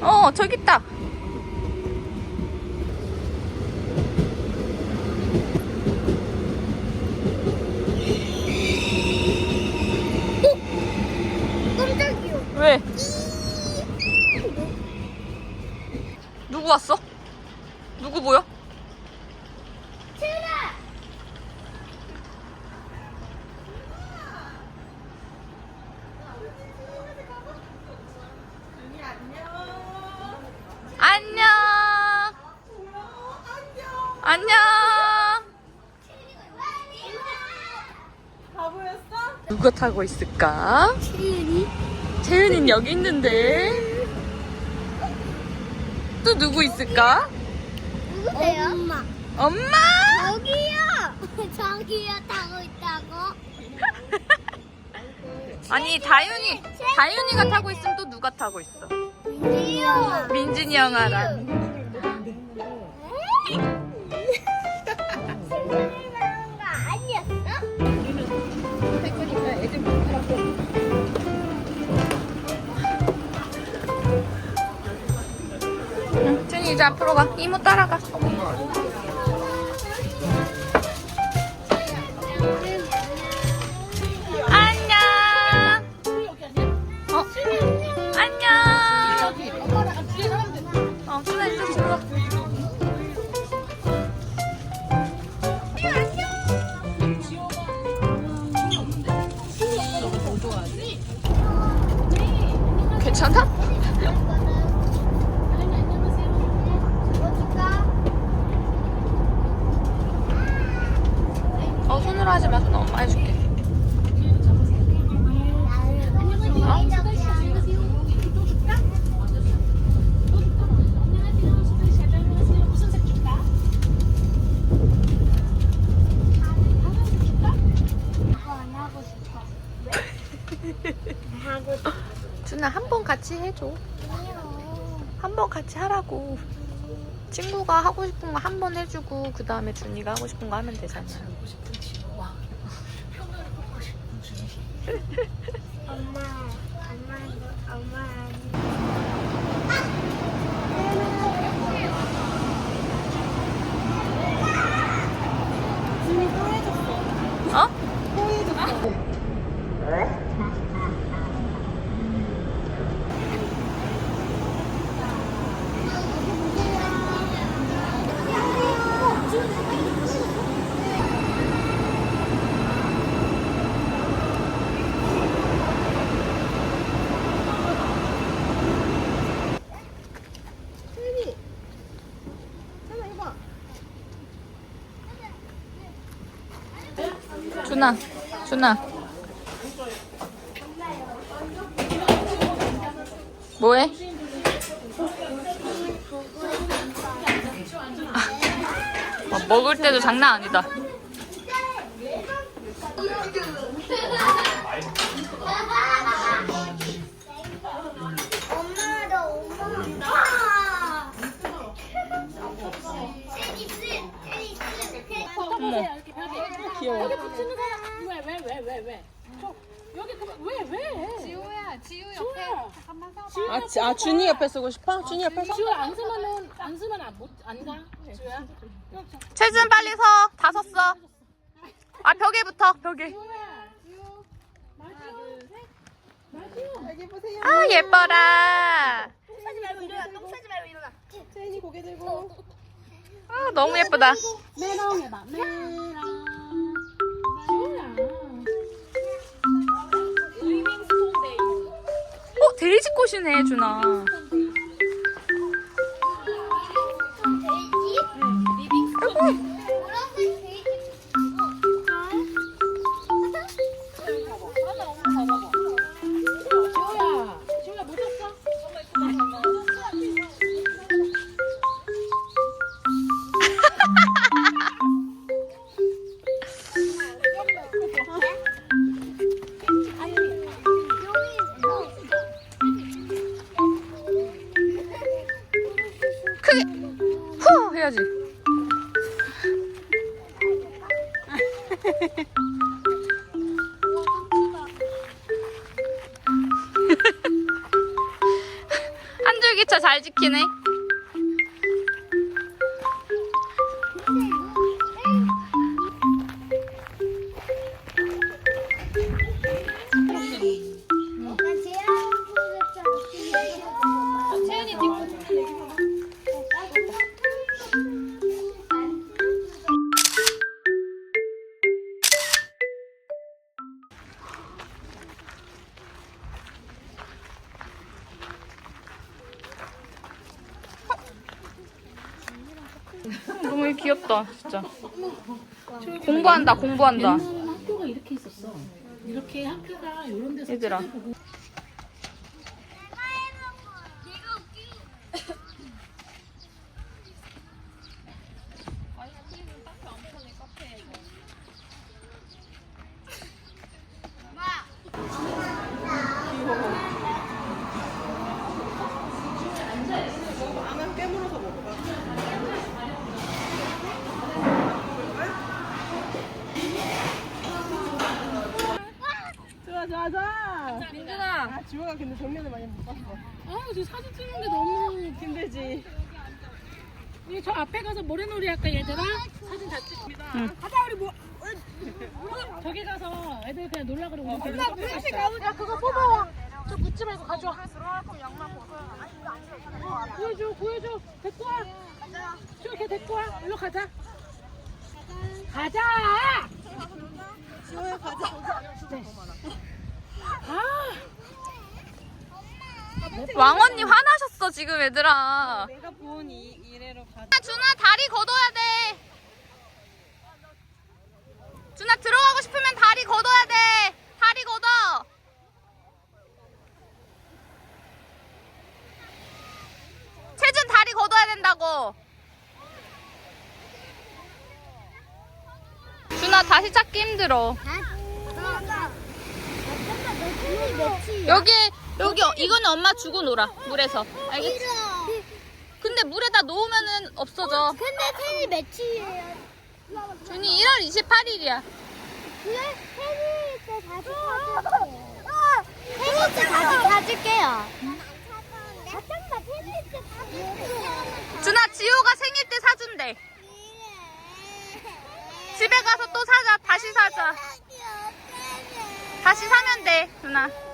어 저기 있다. 안녕. 바보였어? 누가 타고 있을까? 체리. 재은이는 여기 있는데. 또 누구 있을까? 누구세요? 엄마. 엄마! 저기요. 저기요 타고 있다고. 아니 다윤이 다윤이가 타고 있으면 또 누가 타고 있어? 민진이 형아랑. 이 이제 앞으로 가. 이모 따라가. 어, 손으로 하지 마. 손 엄마 해줄게. 하고 준아 한 번 같이 해줘. 한 번 같이 하라고. 친구가 하고 싶은 거 한 번 해주고 그 다음에 준이가 하고 싶은 거 하면 되잖아. 엄마, 엄마, 엄마. 준아, 준아. 뭐해? 아, 먹을 때도 장난 아니다. 어머, 귀여워. 여기 붙이는 사람 왜왜 왜 왜 왜? 저 여기 그왜 왜? 지호야 지호 옆에 잠깐만 서 아, 지- 아 준이 옆에 쓰고 싶어? 준이 옆에 서? 지호 안 쓰면은 안 쓰면 안못안 가. 지호야. 최준 빨리 서. 다 섰어. 아 벽에 붙어. 벽에. 아 예뻐라. 똥 싸지 말고 일어나. 똥 싸지 말고 일어나. 채인이 고개 들고. 아 너무 예쁘다. 메롱 해봐. 메롱. 어 데이지 꽃이네 준아. 해야지. 한 줄기 차 잘 지키네. 귀엽다, 진짜. 공부한다, 공부한다. 옛날에는 학교가 이렇게 있었어. 이렇게 학교가 이런 데서 얘들아. 찾아보고 좋아 좋아 좋아 아 지호가 근데 정면을 많이 못 봤어. 아저 사진 찍는 게 너무 힘들지. 우리 저 앞에 가서 모래놀이 할까 얘들아? 사진 잘 찍습니다. 가자 우리 뭐 저기 가서 애들 그냥 놀라 그러고 우리 엄마 갔어. 가보자 그거 뽑아와. 저 묻지 말고 가져와. 들어갈 거면 양말 벗어야 구해줘 구해줘. 데리고 와. 저걔 데리고 와. 일로 가자. 가자. 지호야 가자. 아 왕 언니 화나셨어, 지금 얘들아. 내가 본 이, 이래로 가자 아, 준아, 다리 걷어야 돼. 준아, 들어가고 싶으면 다리 걷어야 돼. 다리 걷어. 채준 다리 걷어야 된다고. 준아, 다시 찾기 힘들어. 여기, 여기, 이거는 엄마 주고 놀아. 물에서. 알겠지? 근데 물에다 놓으면은 없어져. 근데 생일 며칠이에요? 준이 1월 28일이야. 그래? 생일 때 다시 사줄게요. 생일 때 다시 사줄게요. 잠깐만 생일 때 사줄게요. 준아, 지호가 생일 때 사준대. 집에 가서 또 사자. 다시 사자. 다시 사면 돼, 준아.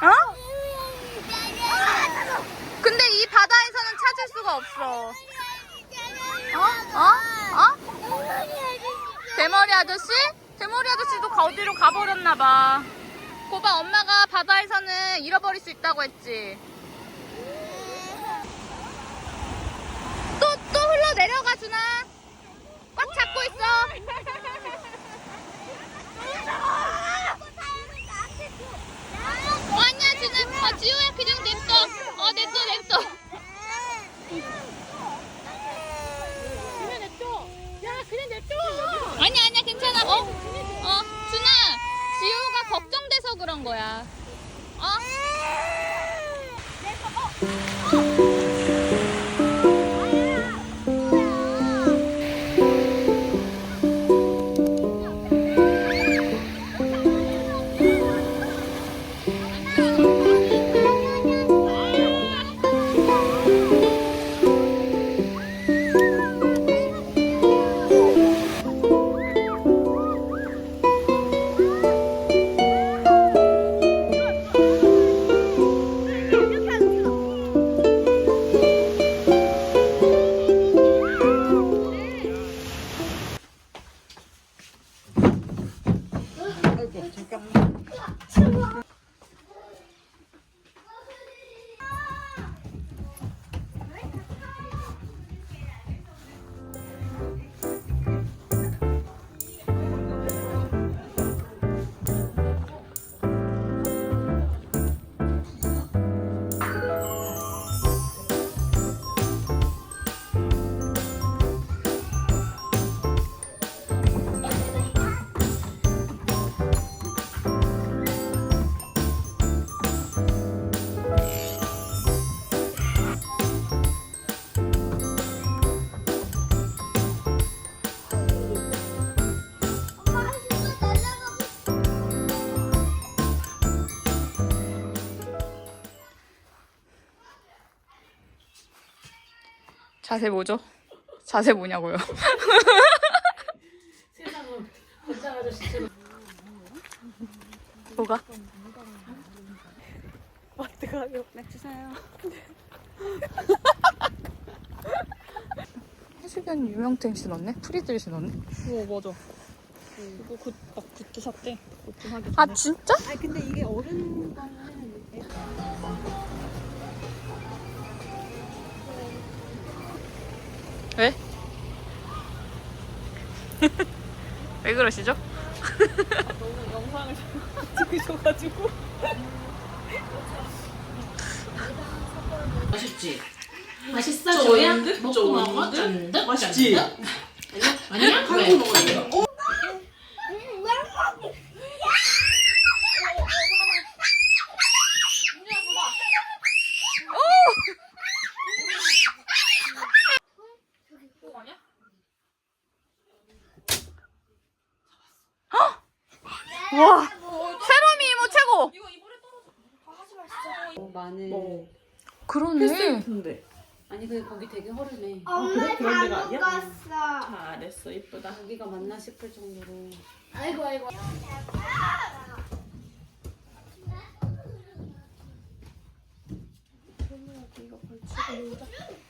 어? 근데 이 바다에서는 찾을 수가 없어. 어? 어? 대머리 아저씨? 대머리 아저씨도 가- 어디로 가버렸나봐. 고봐, 엄마가 바다에서는 잃어버릴 수 있다고 했지. 또, 또 흘러 내려가, 준아. 꽉 잡고 있어. 어, 아니야, 준아. 어, 지호야, 그냥 냅둬. 어, 냅둬, 냅둬. 그냥 냅둬 야 그냥 냅둬 아니야, 아니야, 괜찮아. 어? 어, 준아. 지호가 걱정돼서 그런 거야. 어? 자세 뭐죠? 자세 뭐냐고요? 세상은 건장 아저씨처럼. 뭐가? 해수견 유명템 신었네? 프리들 신었네? 어 맞아. 그거 굿 막 굿도 샀대. 오픈하기 아 전에. 진짜? 아니 근데 이게 어른 거는 왜 그러시죠? 너무 영상을 찍으셔가지고. 맛있지? 맛있어, 조야? 먹고 먹어? 맛있지? 아니야? 아니야? 왜? 먹어. 와 세롬이 이모 최고! 마늘. 그러네 근데 아니, 근데 거기 되게 허름해. 엄마 그런 데가 잘못 아니야? 갔어. 잘했어 이쁘다. 싶을 정도로. 아이고 아이고. 나요.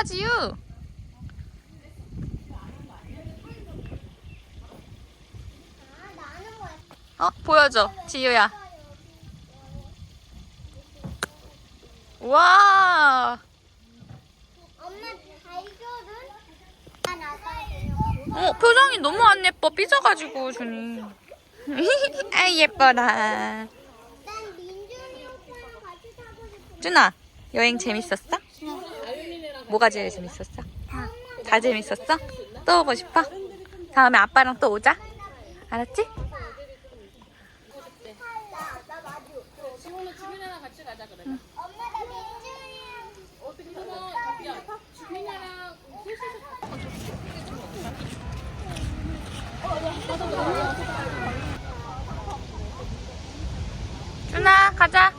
와 잘한다 지유 아, 나는 뭐야? 어 보여줘 지유야 와. 어, 표정이 너무 안 예뻐 삐져가지고 준이 아 예뻐라. 준아 여행 재밌었어? 뭐가 제일 재밌었어? 다 재밌었어? 또 오고 싶어? 다음에 아빠랑 또 오자 알았지? 셋이서 준아 가자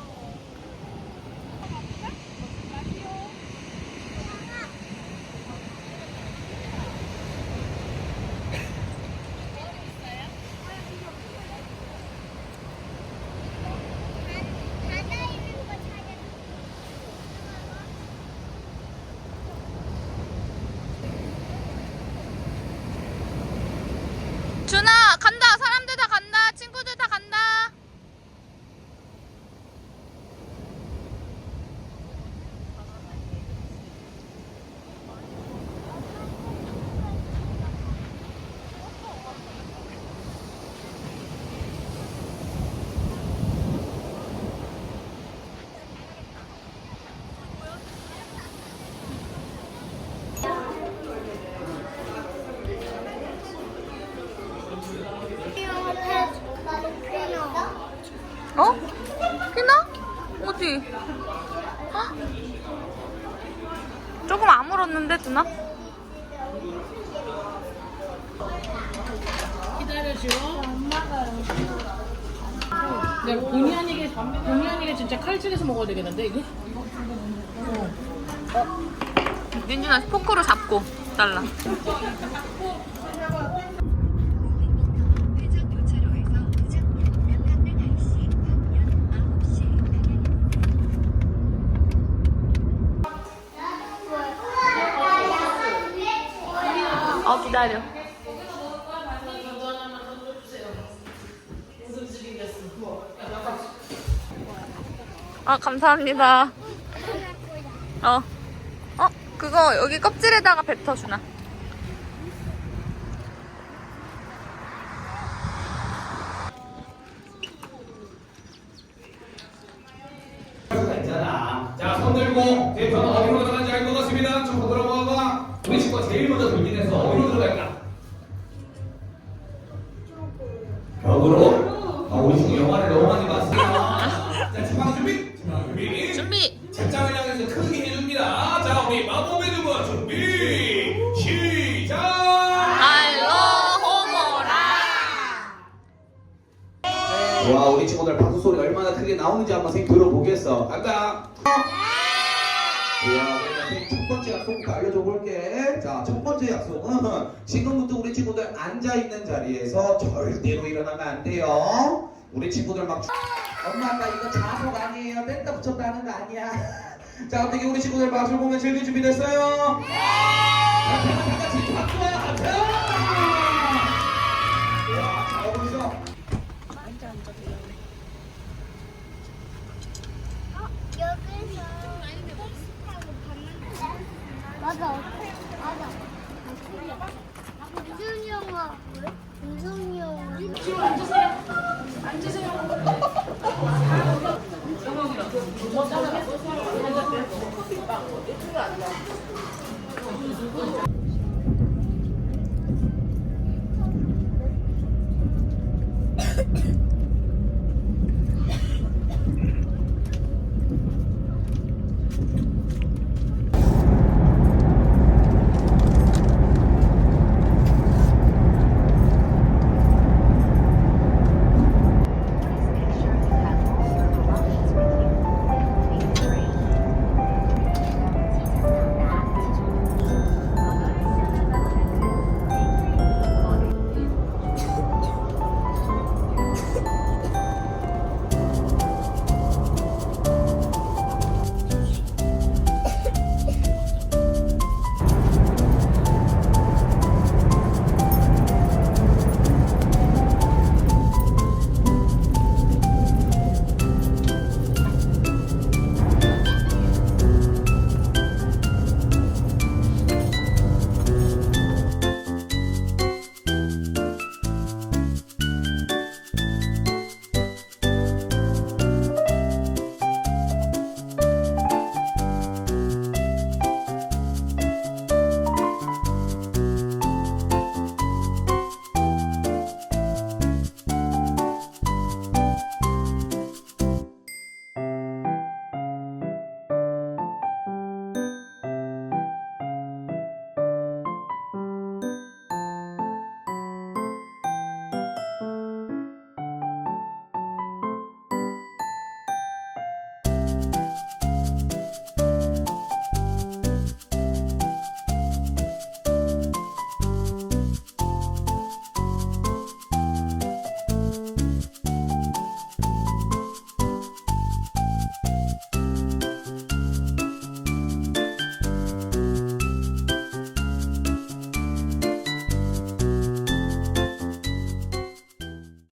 바다에 있는 거 찾아. 준아 간다 사람들 다 간다 친구들 다 간다 어? 피나? 어디? 아? 조금 아물었는데 누나? 기다려, 지호. 내가 본의 아니게, 본의 아니게 진짜 칼질해서 먹어야 되겠는데, 이게? 민준아 포크로 잡고 잘라 기다려. 아, 감사합니다. 어. 어, 그거 여기 껍질에다가 뱉어주나? 자, 손 들고 대표는 어 나 나오는지 한번 생 들어보겠어. 간다. 이야, 우리 선생님 첫 번째 약속부터 알려줘 볼게. 자, 첫 번째 약속은 지금부터 우리 친구들 앉아 있는 자리에서 절대로 일어나면 안 돼요. 우리 친구들 막 엄마 아빠 이거 자석 아니에요. 뺐다 붙였다 하는 거 아니야. 자, 어떻게 우리 친구들 마술 보면 즐길 준비 됐어요? 네. 자, 다 같이 박수와. 와, 맞